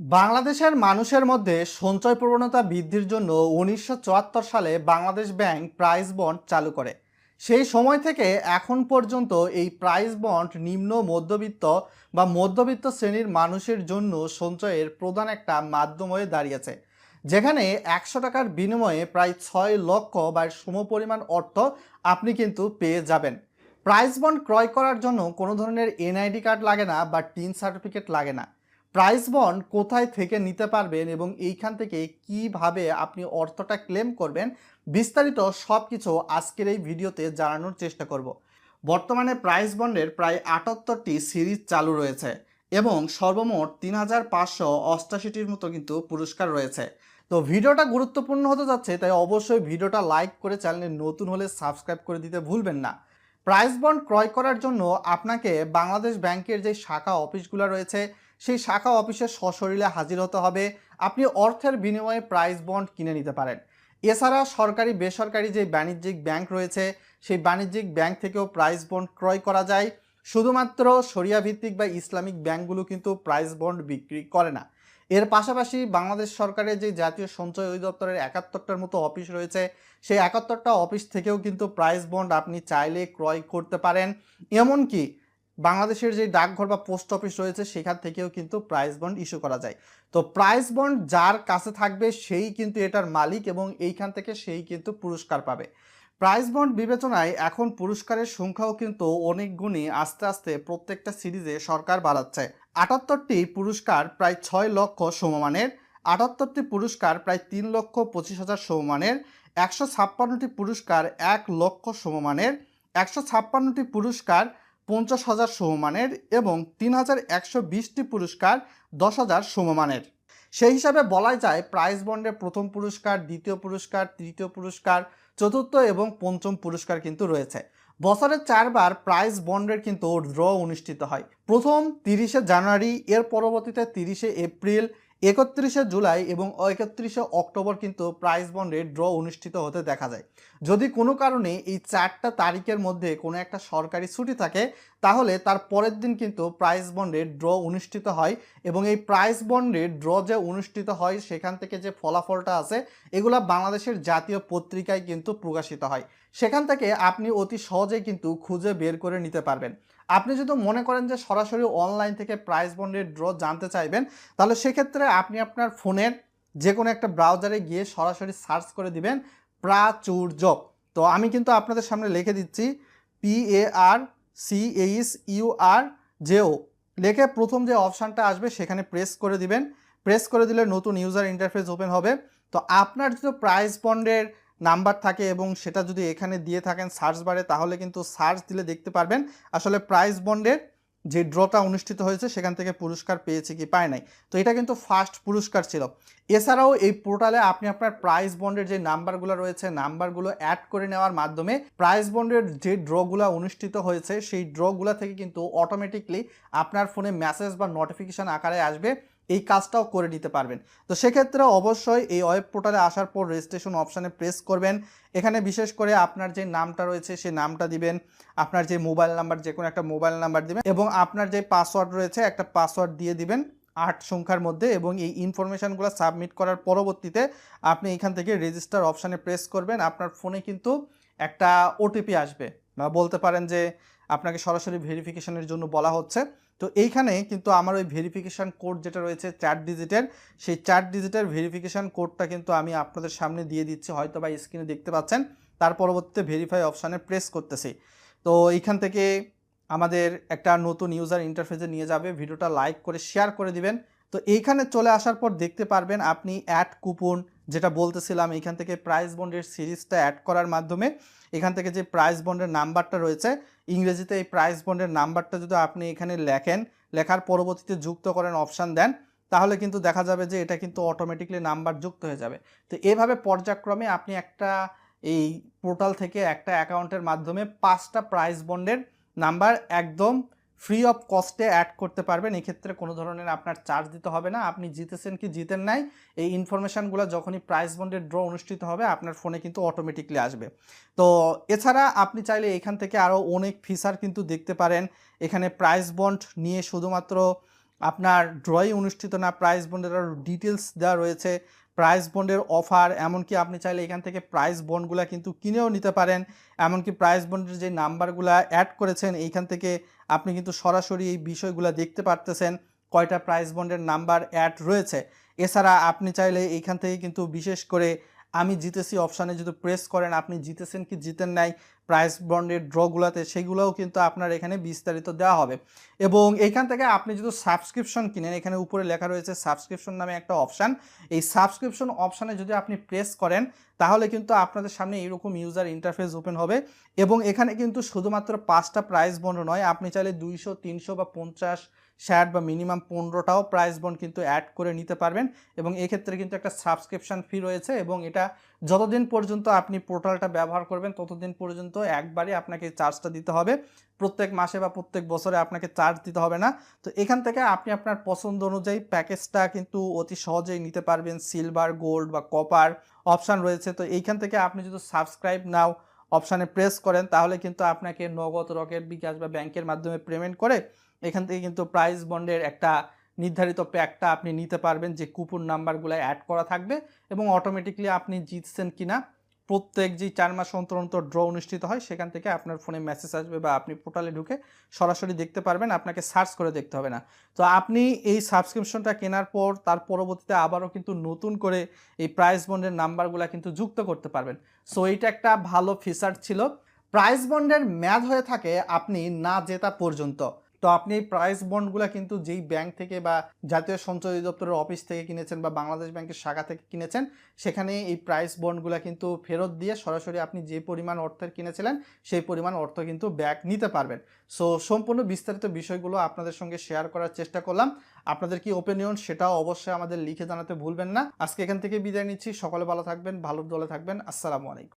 বাংলাদেশের মানুষের মধ্যে সঞ্চয় প্রবণতা বৃদ্ধির জন্য উনিশশো চুয়াত্তর সালে বাংলাদেশ ব্যাংক প্রাইস বন্ড চালু করে। সেই সময় থেকে এখন পর্যন্ত এই প্রাইস বন্ড নিম্ন মধ্যবিত্ত বা মধ্যবিত্ত শ্রেণির মানুষের জন্য সঞ্চয়ের প্রধান একটা মাধ্যম হয়ে দাঁড়িয়েছে, যেখানে একশো টাকার বিনিময়ে প্রায় ছয় লক্ষ বা সমপরিমাণ অর্থ আপনি কিন্তু পেয়ে যাবেন। প্রাইস বন্ড ক্রয় করার জন্য কোনো ধরনের এনআইডি কার্ড লাগে না বা টিন সার্টিফিকেট লাগে না। প্রাইস বন্ড কোথায় থেকে নিতে পারবেন এবং এইখান থেকে কীভাবে আপনি অর্থটা ক্লেম করবেন, বিস্তারিত সব কিছু আজকের এই ভিডিওতে জানানোর চেষ্টা করব। বর্তমানে প্রাইস বন্ডের প্রায় আটাত্তরটি সিরিজ চালু রয়েছে এবং সর্বমোট তিন হাজার পাঁচশো অষ্টাশিটির মতো কিন্তু পুরস্কার রয়েছে। তো ভিডিওটা গুরুত্বপূর্ণ হতে যাচ্ছে, তাই অবশ্যই ভিডিওটা লাইক করে চ্যানেলে নতুন হলে সাবস্ক্রাইব করে দিতে ভুলবেন না। প্রাইস বন্ড ক্রয় করার জন্য আপনাকে বাংলাদেশ ব্যাংকের যে শাখা অফিসগুলো রয়েছে সেই শাখা অফিসে সশরীরে হাজির হতে হবে। আপনি অর্থের বিনিময়ে প্রাইস বন্ড কিনে নিতে পারেন। এছাড়া সরকারি, বেসরকারি যে বাণিজ্যিক ব্যাংক রয়েছে, সেই বাণিজ্যিক ব্যাংক থেকেও প্রাইস বন্ড ক্রয় করা যায়। শুধুমাত্র সরিয়া ভিত্তিক বা ইসলামিক ব্যাংকগুলো কিন্তু প্রাইস বন্ড বিক্রি করে না। এর পাশাপাশি বাংলাদেশ সরকারের যে জাতীয় সঞ্চয় অধিদপ্তরের একাত্তরটার মতো অফিস রয়েছে, সেই একাত্তরটা অফিস থেকেও কিন্তু প্রাইস বন্ড আপনি চাইলে ক্রয় করতে পারেন। এমনকি বাংলাদেশের যে ডাকঘর বা পোস্ট অফিস রয়েছে, সেখান থেকেও কিন্তু প্রাইস বন্ড ইস্যু করা যায়। তো প্রাইস বন্ড যার কাছে থাকবে, সেই কিন্তু এটার মালিক এবং এইখান থেকে সেই কিন্তু পুরস্কার পাবে। প্রাইস বন্ড বিবেচনায় এখন পুরস্কারের সংখ্যাও কিন্তু অনেক গুণই আস্তে আস্তে প্রত্যেকটা সিরিজে সরকার বাড়াচ্ছে। আটাত্তরটি পুরস্কার প্রায় ছয় লক্ষ সমমানের, আটাত্তরটি পুরস্কার প্রায় তিন লক্ষ পঁচিশ হাজার সমমানের, একশো ছাপ্পান্নটি পুরস্কার এক লক্ষ সমমানের, একশো ছাপ্পান্নটি পুরস্কার পঞ্চাশ হাজার সমমানের এবং তিন হাজার একশো বিশটি পুরস্কার দশ হাজার সমমানের। সেই হিসাবে বলা যায়, প্রাইজ বন্ডের প্রথম পুরস্কার, দ্বিতীয় পুরস্কার, তৃতীয় পুরস্কার, চতুর্থ এবং পঞ্চম পুরস্কার কিন্তু রয়েছে। বছরের চারবার প্রাইজ বন্ডের কিন্তু ড্র অনুষ্ঠিত হয়। প্রথম তিরিশে জানুয়ারি, এর পরবর্তীতে তিরিশে এপ্রিল একত্রিশে জুলাই এবং একত্রিশে অক্টোবর কিন্তু প্রাইস বন্ডের ড্র অনুষ্ঠিত হতে দেখা যায়। যদি কোনো কারণে এই চারটা তারিখের মধ্যে কোনো একটা সরকারি ছুটি থাকে তাহলে তার পরের দিন কিন্তু প্রাইজ বন্ডের ড্র অনুষ্ঠিত হয় এবং এই প্রাইজ বন্ডের ড্র যে অনুষ্ঠিত হয় সেখান থেকে যে ফলাফলটা আছে, এগুলা বাংলাদেশের জাতীয় পত্রিকায় কিন্তু প্রকাশিত হয়। সেখান থেকে আপনি অতি সহজেই কিন্তু খুঁজে বের করে নিতে পারবেন। আপনি যদি মনে করেন যে সরাসরি অনলাইন থেকে প্রাইস বন্ডের ড্র জানতে চাইবেন, তাহলে সেক্ষেত্রে আপনি আপনার ফোনের যে কোনো একটা ব্রাউজারে গিয়ে সরাসরি সার্চ করে দিবেন প্রাচুর্য তো আমি কিন্তু আপনাদের সামনে লিখে দিচ্ছি P A R C H U R জেও লেখে প্রথম যে অপশানটা আসবে সেখানে প্রেস করে দিবেন। প্রেস করে দিলে নতুন ইউজার ইন্টারফেস ওপেন হবে। তো আপনার যদি প্রাইস বন্ডের নাম্বার থাকে এবং সেটা যদি এখানে দিয়ে থাকেন সার্চ বারে তাহলে কিন্তু সার্চ দিলে দেখতে পারবেন। আসলে প্রাইস বন্ডের যে ড্রটা অনুষ্ঠিত হয়েছে, সেখান থেকে পুরস্কার পেয়েছে কি পায় নাই। তো এটা কিন্তু ফার্স্ট পুরস্কার ছিল। এছাড়াও এই পোর্টালে আপনি আপনার প্রাইস বন্ডের যে নাম্বারগুলো রয়েছে নাম্বারগুলো অ্যাড করে নেওয়ার মাধ্যমে প্রাইস বন্ডের যে ড্রগুলো অনুষ্ঠিত হয়েছে, সেই ড্রগুলো থেকে কিন্তু অটোমেটিকলি আপনার ফোনে মেসেজ বা নোটিফিকেশান আকারে আসবে। এই কাজটাও করে নিতে পারবেন। তো সেক্ষেত্রে অবশ্যই এই ওয়েব পোর্টালে আসার পর রেজিস্ট্রেশন অপশানে প্রেস করবেন। এখানে বিশেষ করে আপনার যে নামটা রয়েছে সেই নামটা দিবেন, আপনার যে মোবাইল নাম্বার যে কোনো একটা মোবাইল নাম্বার দিবেন এবং আপনার যে পাসওয়ার্ড রয়েছে একটা পাসওয়ার্ড দিয়ে দিবেন আট সংখ্যার মধ্যে এবং এই ইনফরমেশানগুলো সাবমিট করার পরবর্তীতে আপনি এখান থেকে রেজিস্টার অপশানে প্রেস করবেন। আপনার ফোনে কিন্তু একটা ওটিপি আসবে বা বলতে পারেন যে আপনাকে সরাসরি ভেরিফিকেশনের জন্য বলা হচ্ছে। তো এইখানে কিন্তু আমার ওই ভেরিফিকেশান কোড যেটা রয়েছে চার ডিজিটের সেই চার ডিজিটের ভেরিফিকেশান কোডটা কিন্তু আমি আপনাদের সামনে দিয়ে দিচ্ছি, হয়তো বা স্ক্রিনে দেখতে পাচ্ছেন। তার পরবর্তীতে ভেরিফাই অপশানে প্রেস করতেছি। তো এইখান থেকে আমাদের একটা নতুন ইউজার ইন্টারফেসে নিয়ে যাবে। ভিডিওটা লাইক করে শেয়ার করে দিবেন। তো এইখানে চলে আসার পর দেখতে পারবেন আপনি অ্যাড কুপন যেটা বলতেছিলাম এখান থেকে প্রাইস বন্ডের সিরিজটা অ্যাড করার মাধ্যমে এখান থেকে যে প্রাইস বন্ডের নাম্বারটা রয়েছে, ইংরেজিতে এই প্রাইস বন্ডের নাম্বারটা যদি আপনি এখানে লেখেন, লেখার পরবর্তীতে যুক্ত করেন অপশান দেন, তাহলে কিন্তু দেখা যাবে যে এটা কিন্তু অটোমেটিকলি নাম্বার যুক্ত হয়ে যাবে। তো এভাবে পর্যায়ক্রমে আপনি একটা এই পোর্টাল থেকে একটা অ্যাকাউন্টের মাধ্যমে পাঁচটা প্রাইস বন্ডের নাম্বার একদম ফ্রি অফ কস্টে অ্যাড করতে পারবেন। এক্ষেত্রে কোনো ধরনের আপনার চার্জ দিতে হবে না। আপনি জিতেছেন কি জিতেন নাই, এই ইনফরমেশানগুলো যখনই প্রাইস বন্ডের ড্র অনুষ্ঠিত হবে, আপনার ফোনে কিন্তু অটোমেটিকলি আসবে। তো এছাড়া আপনি চাইলে এখান থেকে আরও অনেক ফিচার কিন্তু দেখতে পারেন। এখানে প্রাইস বন্ড নিয়ে শুধুমাত্র আপনার ড্রই অনুষ্ঠিত না প্রাইস বন্ডের আরও ডিটেলস দেওয়া রয়েছে। প্রাইস বন্ডের অফার এমনকি আপনি চাইলে এখান থেকে প্রাইস বন্ডগুলা কিন্তু কিনেও নিতে পারেন। এমনকি প্রাইস বন্ডের যে নাম্বারগুলা অ্যাড করেছেন, এইখান থেকে আপনি কিন্তু সরাসরি এই বিষয়গুলো দেখতে পারতেছেন, কয়টা প্রাইস বন্ডের নাম্বার অ্যাড রয়েছে। এছাড়া আপনি চাইলে এইখান থেকে কিন্তু বিশেষ করে আমি জিতেছি অপশানে যদি প্রেস করেন, আপনি জিতেছেন কি জিতেন নাই প্রাইস বন্ডের ড্রগুলোতে, সেগুলোও কিন্তু আপনার এখানে বিস্তারিত দেওয়া হবে। এবং এখান থেকে আপনি যদি সাবস্ক্রিপশন কিনেন, এখানে উপরে লেখা রয়েছে সাবস্ক্রিপশন নামে একটা অপশান এই সাবস্ক্রিপশন অপশানে যদি আপনি প্রেস করেন, তাহলে কিন্তু আপনাদের সামনে এইরকম ইউজার ইন্টারফেস ওপেন হবে। এবং এখানে কিন্তু শুধুমাত্র পাঁচটা প্রাইস বন্ড নয়, আপনি চাইলে দুইশো, তিনশো বা পঞ্চাশ ষাট বা মিনিমাম পনেরোটাও প্রাইস বন্ড কিন্তু অ্যাড করে নিতে পারবেন এবং এক্ষেত্রে কিন্তু একটা সাবস্ক্রিপশন ফি রয়েছে এবং এটা যতদিন পর্যন্ত আপনি পোর্টালটা ব্যবহার করবেন, ততদিন পর্যন্ত একবারই আপনাকে চার্জটা দিতে হবে। প্রত্যেক মাসে বা প্রত্যেক বছরে আপনাকে চার্জ দিতে হবে না। তো এখান থেকে আপনি আপনার পছন্দ অনুযায়ী প্যাকেজটা কিন্তু অতি সহজেই নিতে পারবেন। সিলভার গোল্ড বা কপার অপশান রয়েছে। তো এইখান থেকে আপনি যদি সাবস্ক্রাইব নাও অপশানে প্রেস করেন, তাহলে কিন্তু আপনাকে নগদ রকেট বিকাশ বা ব্যাংকের মাধ্যমে পেমেন্ট করে এখান থেকে কিন্তু প্রাইস বন্ডের একটা নির্ধারিত প্যাকটা আপনি নিতে পারবেন যে কুপন নাম্বারগুলো অ্যাড করা থাকবে এবং অটোমেটিকলি আপনি জিতছেন কিনা। প্রত্যেক যে চার মাস অন্তর অন্তর ড্র অনুষ্ঠিত হয়, সেখান থেকে আপনার ফোনে মেসেজ আসবে বা আপনি পোর্টালে ঢুকে সরাসরি দেখতে পারবেন, আপনাকে সার্চ করে দেখতে হবে না। তো আপনি এই সাবস্ক্রিপশনটা কেনার পর, তার পরবর্তীতে আবারও কিন্তু নতুন করে এই প্রাইস বন্ডের নাম্বারগুলো কিন্তু যুক্ত করতে পারবেন। সো এইটা একটা ভালো ফিচার ছিল। প্রাইস বন্ডের ম্যাদ হয়ে থাকে আপনি না জেতা পর্যন্ত। তো আপনি এই প্রাইস বন্ডগুলো কিন্তু যেই ব্যাংক থেকে বা জাতীয় সঞ্চয় দপ্তরের অফিস থেকে কিনেছেন বা বাংলাদেশ ব্যাংকের শাখা থেকে কিনেছেন, সেখানে এই প্রাইস বন্ডগুলো কিন্তু ফেরত দিয়ে সরাসরি আপনি যে পরিমাণ অর্থের কিনেছিলেন, সেই পরিমাণ অর্থ কিন্তু ব্যাক নিতে পারবেন। সো সম্পূর্ণ বিস্তারিত বিষয়গুলো আপনাদের সঙ্গে শেয়ার করার চেষ্টা করলাম। আপনাদের কি ওপিনিয়ন সেটাও অবশ্যই আমাদের লিখে জানাতে ভুলবেন না। আজকে এখান থেকে বিদায় নিচ্ছি। সকলে ভালো থাকবেন, ভালো দলে থাকবেন। আসসালামু আলাইকুম।